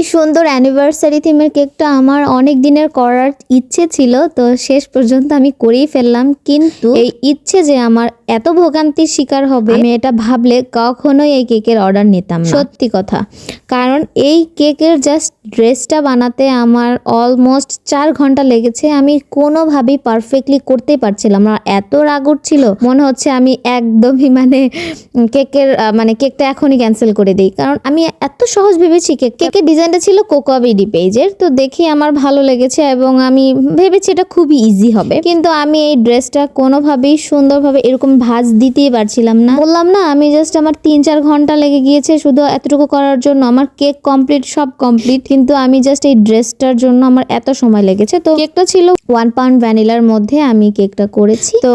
এই সুন্দর অ্যানিভার্সারি থিমের কেকটা আমার অনেক দিনের করার ইচ্ছে ছিল তো শেষ পর্যন্ত আমি করেই ফেললাম। কিন্তু এই ইচ্ছে যে আমার এত ভোগান্তির শিকার হবে আমি এটা ভাবলে কখনোই এই কেকের অর্ডার নিতাম সত্যি কথা। কারণ এই কেকের জাস্ট ড্রেসটা বানাতে আমার অলমোস্ট চার ঘণ্টা লেগেছে আমি কোনোভাবেই পারফেক্টলি করতেই পারছিলাম না। এত রাগ উঠছিল মনে হচ্ছে আমি একদমই মানে কেকের মানে কেকটা এখনই ক্যান্সেল করে দিই। কারণ আমি এত সহজ ভেবেছি কেক কেকের ডিজাইনটা ছিল কোকোয়া বিডি পেজের, তো দেখি আমার ভালো লেগেছে এবং আমি ভেবেছি এটা খুবই ইজি হবে। কিন্তু আমি এই ড্রেসটা কোনোভাবেই সুন্দরভাবে এরকম ভাজ দিতেই পারছিলাম না। বললাম না, আমি জাস্ট আমার তিন চার ঘণ্টা লেগে গিয়েছে শুধু এতটুকু করার জন্য। আমার কেক কমপ্লিট সব কমপ্লিট কিন্তু আমি জাস্ট এই ড্রেসটার জন্য আমার এত সময় লেগেছে। তো কেকটা ছিল ওয়ান পাউন্ড ভ্যানিলার মধ্যে আমি কেকটা করেছি। তো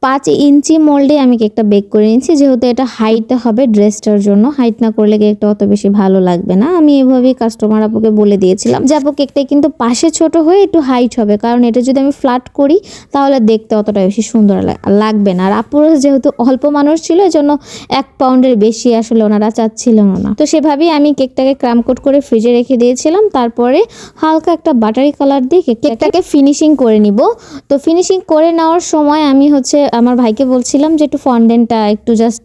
পাঁচ ইঞ্চি মোল্ডে আমি কেকটা বেক করে নিয়েছি। যেহেতু এটা হাইটে হবে ড্রেসটার জন্য হাইট না করলে কেকটা অত বেশি ভালো লাগবে না। আমি এভাবেই কাস্টমার আপুকে বলে দিয়েছিলাম যে, আপু কেকটা কিন্তু পাশে ছোট হয়ে একটু হাইট হবে। কারণ এটা যদি আমি ফ্ল্যাট করি, তাহলে দেখতে অতটা বেশি সুন্দর লাগবে না। আর আপুর যেহেতু অল্প মানুষ ছিল, এজন্য এক পাউন্ডের বেশি আসলে ওনারা চাচ্ছিলেন না। তো সেভাবেই আমি কেকটাকে ক্রাম কোট করে ফ্রিজে রেখে দিয়েছিলাম। তারপরে হালকা একটা বাটারি কালার দিয়ে কেক- কেকটাকে ফিনিশিং করে নিব। তো ফিনিশিং করে নেওয়ার সময় আমি হচ্ছে আমার ভাইকে বলছিলাম যে একটু ফন্ডেন্টটা একটু জাস্ট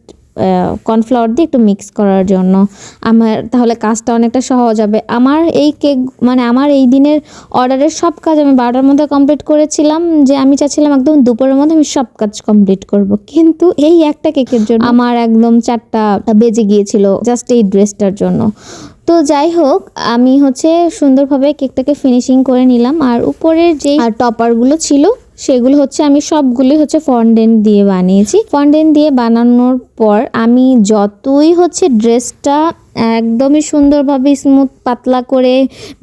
কর্নফ্লাওয়ার দিয়ে একটু মিক্স করার জন্য। আমার তাহলে কাজটা অনেকটা সহজ হবে। আমার এই কেক মানে আমার এই দিনের অর্ডারের সব কাজ আমি বারোটার মধ্যে কমপ্লিট করেছিলাম, যে আমি চাচ্ছিলাম একদম দুপুরের মধ্যে আমি সব কাজ কমপ্লিট করব। কিন্তু এই একটা কেকের জন্য আমার একদম চারটা বেজে গিয়েছিল জাস্ট এই ড্রেসটার জন্য। তো যাই হোক, আমি হচ্ছে সুন্দরভাবে কেকটাকে ফিনিশিং করে নিলাম। আর উপরের যে টপারগুলো ছিল সেগুলো হচ্ছে আমি সবগুলোই হচ্ছে ফন্ডেন্ট দিয়ে বানিয়েছি। ফন্ডেন্ট দিয়ে বানানোর পর আমি যতই হচ্ছে ড্রেসটা একদমই সুন্দরভাবে স্মুথ পাতলা করে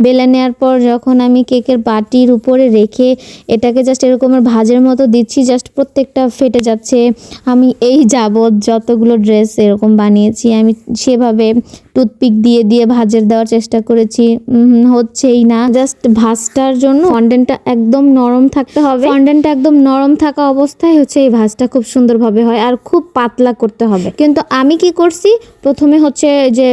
বেলে নেওয়ার পর যখন আমি কেকের বাটির উপরে রেখে এটাকে জাস্ট এরকমের ভাজের মতো দিচ্ছি জাস্ট প্রত্যেকটা ফেটে যাচ্ছে। আমি এই যাবৎ যতগুলো ড্রেস এরকম বানিয়েছি, আমি সেভাবে টুথপিক দিয়ে দিয়ে ভাজের দেওয়ার চেষ্টা করেছি। হচ্ছেই না। জাস্ট ভাজটার জন্য ফন্ডেন্টটা একদম নরম থাকতে হবে। ফন্ডেন্টটা একদম নরম থাকা অবস্থায় হচ্ছে এই ভাজটা খুব সুন্দরভাবে হয় আর খুব পাতলা করতে হবে। কিন্তু আমি কি করছি? প্রথমে হচ্ছে যে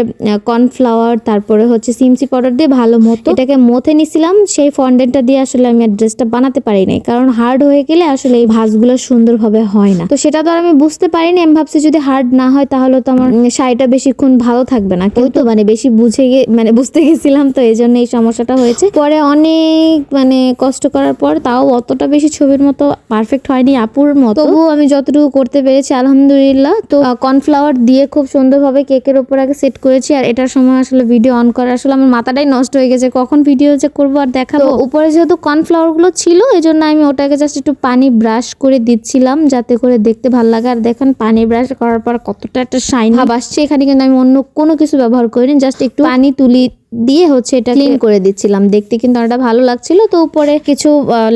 কর্নফ্লাওয়ার তারপরে হচ্ছে সিমসি পাউডার দিয়ে ভালো মতো। এটাকে মথে নিছিলাম সেই ফন্ডেন্টটা দিয়ে আসলে আমি আর ড্রেসটা বানাতে পারি নাই কারণ হার্ড হয়ে গেলে আসলে এই ভাঁজগুলো সুন্দরভাবে হয় না। তো সেটা তো আর আমি বুঝতে পারিনি আমি ভাবছি যদি হার্ড না হয় তাহলে তো আমার শাড়িটা বেশিক্ষণ ভালো থাকবে না। কেউ তো মানে বেশি বুঝে গে মানে বুঝতে গেছিলাম তো এই জন্য এই সমস্যাটা হয়েছে। পরে অনেক মানে কষ্ট করার পর তাও অতটা বেশি ছবির মতো পারফেক্ট হয়নি আপুর মতো। তবুও আমি যতটুকু করতে পেরেছি আলহামদুলিল্লাহ। তো কর্নফ্লাওয়ার দিয়ে খুব সুন্দরভাবে কেকের উপর আগে সেট করেছি আর এটার সময় আসলে ভিডিও অন করা আসলে আমার মাথাটাই নষ্ট হয়ে গেছে। কখন ভিডিও যে করব আর দেখাবো? তো উপরে যেহেতু কর্নফ্লাওয়ারগুলো ছিল এই জন্য আমি ওটাকে জাস্ট একটু পানি ব্রাশ করে দিচ্ছিলাম যাতে করে দেখতে ভালো লাগে। আর দেখেন পানি ব্রাশ করার পর কতটা একটা শাইন ভাব আসছে। এখানে কিন্তু আমি অন্য কোনো কিছু ব্যবহার করিনি জাস্ট একটু পানি তুলি দিয়ে হচ্ছে এটা ক্লিন করে দিচ্ছিলাম। দেখতে কিন্তু অনেকটা ভালো লাগছিল। তো উপরে কিছু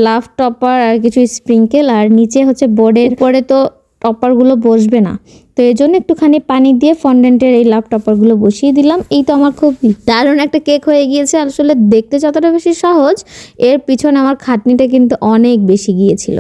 লাভ টপার আর কিছু স্প্রিঙ্কেল আর নিচে হচ্ছে বোর্ডের উপরে তো টপারগুলো বসবে না। তো এই জন্য একটুখানি পানি দিয়ে ফন্ডেন্টের এই লাভ টপারগুলো বসিয়ে দিলাম। এই তো আমার খুব দারুণ একটা কেক হয়ে গিয়েছে। আসলে দেখতে যতটা বেশি সহজ, এর পিছনে আমার খাটনিটা কিন্তু অনেক বেশি গিয়েছিল।